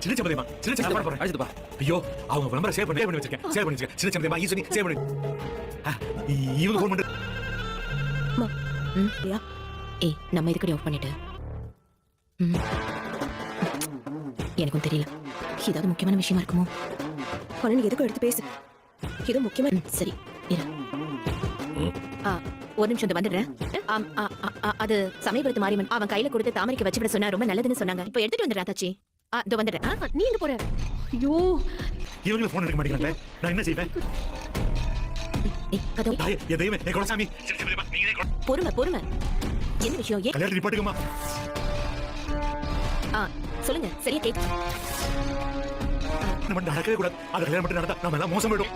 சின்ன சம்பந்தியமா சின்ன சம்பந்தியமா போறேன் அழைச்சிட்டு பா. ஐயோ அவங்க சேவ் பண்ணி சேவ் பண்ணி வச்சிருக்கேன். சேவ் பண்ணி வச்சிருக்கேன். சின்ன சம்பந்தியமா ஈஸ்வரி சேவ் பண்ணி. ஆ, இ- இவங்க ஃபோன் பண்ணி. ம் யா. ஏய் நம்ம இதுக்கடி ஆஃப் பண்ணிட்டு? எனக்கும் தெரியல. ஏதாவது முக்கியமான விஷயமா இருக்குமோ? நீ எதுக்கும் எடுத்து பேசு. இது முக்கியமா ம், சரி இரு. ஆ, ஒரு நிமிஷம் இந்த வந்துடுறேன். அது சமயபுரத்து மாரியம்மன். அவன் கையில கொடுத்து தாமரைக்கு வச்சு விட சொன்னா ரொம்ப நல்லதுன்னு சொன்னாங்க. இப்போ எடுத்துட்டு வந்துடுறேன் தாச்சி இதோ வந்துடுறேன் நீ எங்க போற. ஐயோ. இவங்க ஃபோன் எடுக்க மாட்டேங்கிறாங்களே. நான் என்ன செய்வேன்? தாயே என் குல- பொறுமை பொறுமை. என்ன விஷயம்? ஏன் கல்யாணம் நிப்பாட்டுங்கம்மா ஆ சொல்லுங்க. சரியா கேக்கு நம்ம நடக்கவே கூடாது. அது கல்யாணம் மட்டும் நடந்தா நம்ம எல்லாம் மோசம் போயிடும்.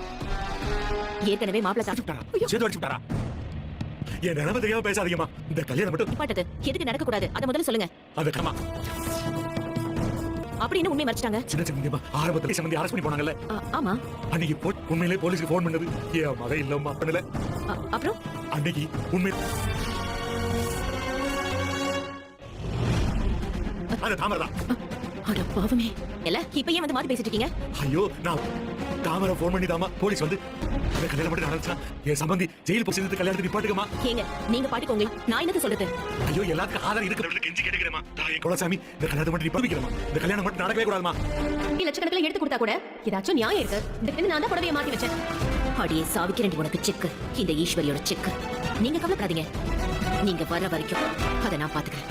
ஏற்கனவே மாப்பிள்ள விட்டாரா? சேது அடிச்சு விட்டாரா? என் நிலைமை தெரியாம பேசாதீங்கம்மா. இந்த கல்யாணம் மட்டும் நிப்பாட்டது. எதுக்கு நடக்க கூடாது அதை முதல்ல சொல்லுங்க. அது கமா அப்படி என்ன உண்மை மறைச்சிட்டாங்க. சின்ன சம்பந்தியமா ஆரம்பத்துல சம்பந்தி அரசு பண்ணி போனாங்கல்ல? ஆமா. அன்னைக்கு போ உண்மையிலே போலீஸ்க்கு ஃபோன் பண்ணது. என் மகன் இல்லம்மா பண்ணல அப்புறம்? அன்னைக்கு உண்மை அது தாமரை தான். அட பாவமே. இல்ல இப்ப ஏன் வந்து மாத்தி பேசிட்டு இருக்கீங்க? ஐயோ நான் தாமரை ஃபோன் பண்ணி தாமா போலீஸ் வந்து இந்த கல்யாணம் மட்டும் நடந்துச்சா என் சம்பந்தி ஜெயில் போய் சேர்ந்து கல்யாணத்துக்கு நிப்பாட்டுக்கமா? ஏங்க நீங்க பாட்டுக்கோங்க நான் என்னது சொல்றது? ஐயோ எல்லாத்துக்கும் ஆதாரம் இருக்கிறவங்க கெஞ்சி கேட்டுக்கிறேமா தாயே குலசாமி இந்த கல்யாணத்தை மட்டும் நிப்பாட்டிக்கிறமா இந்த கல்யாணம் மட்டும் நடக்கவே கூடாதுமா லட்சக்கணக்கில் எடுத்து கொடுத்தா கூட ஏதாச்சும் நியாயம் இருக்கு. இதுக்கு நான் தான் புடவைய மாத்தி வச்சேன். அடியே சாவிக்கிறேன் உனக்கு செக்கு இந்த ஈஸ்வரியோட செக்கு நீங்க கவலைப்படாதீங்க. நீங்க வர வரைக்கும் அதை நான் பாத்துக்கிறேன்.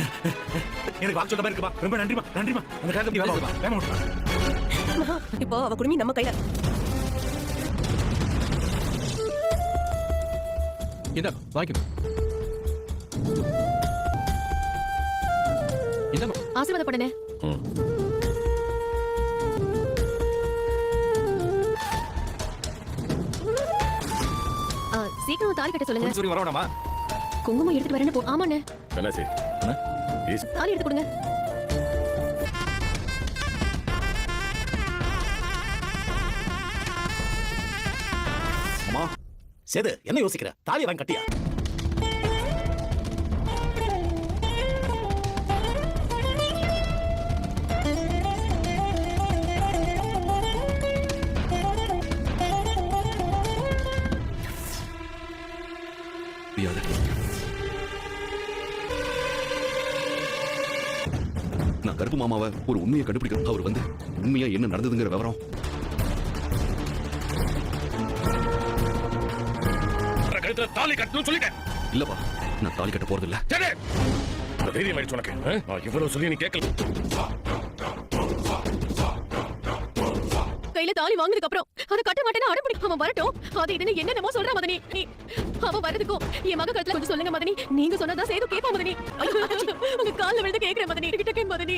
எனக்கு வாக்கு சொல்ல மாதிரி இருக்குமா ரொம்ப நன்றிமா நன்றிமா அந்த கல்யாணத்தை வாங்க. இப்போ அவ குடுமி நம்ம கையில என்ன வாங்கிக்கணும் என்ன ஆசீர்வாதப்படனே. ஆ, சீக்கிரம் தாலி கட்ட சொல்லுங்க. சொல்லி வர வேணாமா? குங்குமம் எடுத்துட்டு வரேன்னு போ. ஆமாண்ணே. தாலி எடுத்து கொடுங்க. சேது என்ன யோசிக்கிற? தாலி வாங்க கட்டியா? நான் கருப்பு மாமாவை ஒரு உண்மையை கண்டுபிடிக்கணும் அவர் வந்து உண்மையா என்ன நடந்ததுங்கிற விவரம். கழுத்துல தாலி கட்டணும்னு சொல்லிட்டேன். இல்லப்பா நான் தாலி கட்ட போறது இல்ல சரி தைரியம் ஆயிடுச்சு உனக்கு? இவ்வளவு சொல்லி நீ கேட்கல. கையில தாலி வாங்கினதுக்கு அப்புறம் அதை கட்ட மாட்டேன்னு அடம்பிடி. அவன் வரட்டும். அது இதுன்னு என்னென்னமோ சொல்ற மதனி. நீ அவன் வரதுக்கும் என் மக கழுத்துல கொஞ்சம் சொல்லுங்க மதனி. நீங்க சொன்னதா சேது கேப்பா மதனி. உங்க கால்ல விழுந்து கேக்குறேன் மதனி. கிட்ட கே மதனி.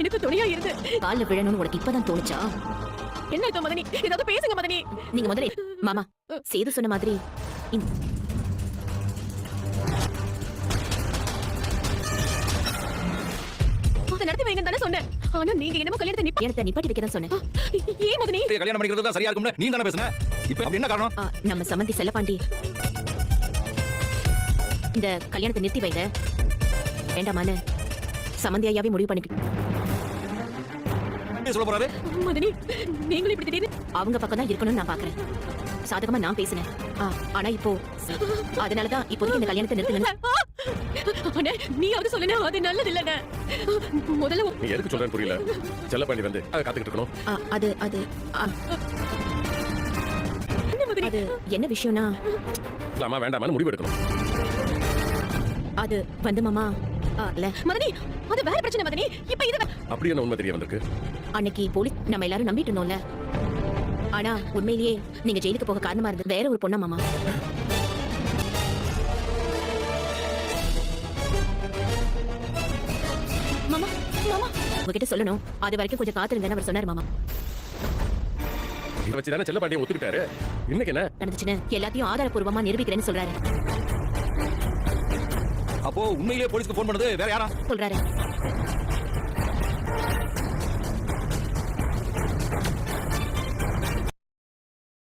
எனக்கு துணையா இருந்து கால்ல விழணும்னு உனக்கு இப்பதான் தோணுச்சா? என்ன மதனி? ஏதாவது பேசுங்க மதனி. நீங்க முதல்ல மாமா சேது சொன்ன மாதிரி இந்த- அதை நடத்தி வைங்க தானே சொன்னேன். ஆனா நீங்க என்னமோ கல்யாணத்தை நிப்பா கல்யாணத்தை நிப்பாட்டி வைக்க தான் சொன்னேன். ஏன் மதனி கல்யாணம் பண்ணிக்கிறது தான் சரியா இருக்கும்னு நீ தானே பேசுன? இப்போ என்ன காரணம்? நம்ம சம்மந்தி செல்லப்பாண்டி. இந்த கல்யாணத்தை நிறுத்தி வைங்க. வேண்டாமான்னு சம்மந்தி ஐயாவே முடிவு பண்ணிக்க என்ன சொல்ல போறாரு? மதனி நீங்களும் இப்படி திடீர்னு அவங்க பக்கம் தான் இருக்கணும்னு நான் பாக்குறேன். சாதகமா நான் பேசினேன். ஆ, ஆனா இப்போ அதனாலதான் இப்போதைக்கு இந்த கல்யாணத்தை நிறுத்துங்க அண்ணே நீயாவது சொல்லுனே அது நல்லது இல்லண்ணே முதல்ல உன் நீ எதுக்கு சொல்றேன்னு புரியல. செல்லப்பாண்டி வந்து அதை காத்துக்கிட்டு இருக்கணும். ஆ, அது அது ஆ, என்ன மதனி? அது என்ன விஷயம்னா இல்லாமா வேண்டாமான்னு முடிவு எடுக்கணும். அது வந்து மாமா மதனி அது வேற பிரச்சனை மதனி. இப்ப இது அப்படி என்ன உண்மை தெரிய வந்திருக்கு? அன்னைக்கு போலீஸ் நம்ம எல்லாரும் நம்பிட்டு இருந்தோம்ல. ஆனா உண்மையிலேயே நீங்க ஜெயிலுக்கு போக காரணமா இருந்தது வேற ஒரு பொண்ணா மாமா. மாமா மாமா. உங்ககிட்ட சொல்லணும். அது வரைக்கும் கொஞ்சம் காத்திருங்கன்னு அவர் சொன்னார் மாமா. இதை வச்சு தானே செல்லப்பாண்டியை ஒத்துக்கிட்டாரு? இன்னைக்கு என்ன? நடந்துச்சுன்னு எல்லாத்தையும் ஆதாரப்பூர்வமா நிரூபிக்கிறேன்னு சொல்றாரு. அப்போ உண்மையிலேயே போலீஸ்க்கு போன் பண்ணது வேற யாரா? சொல்றாரு.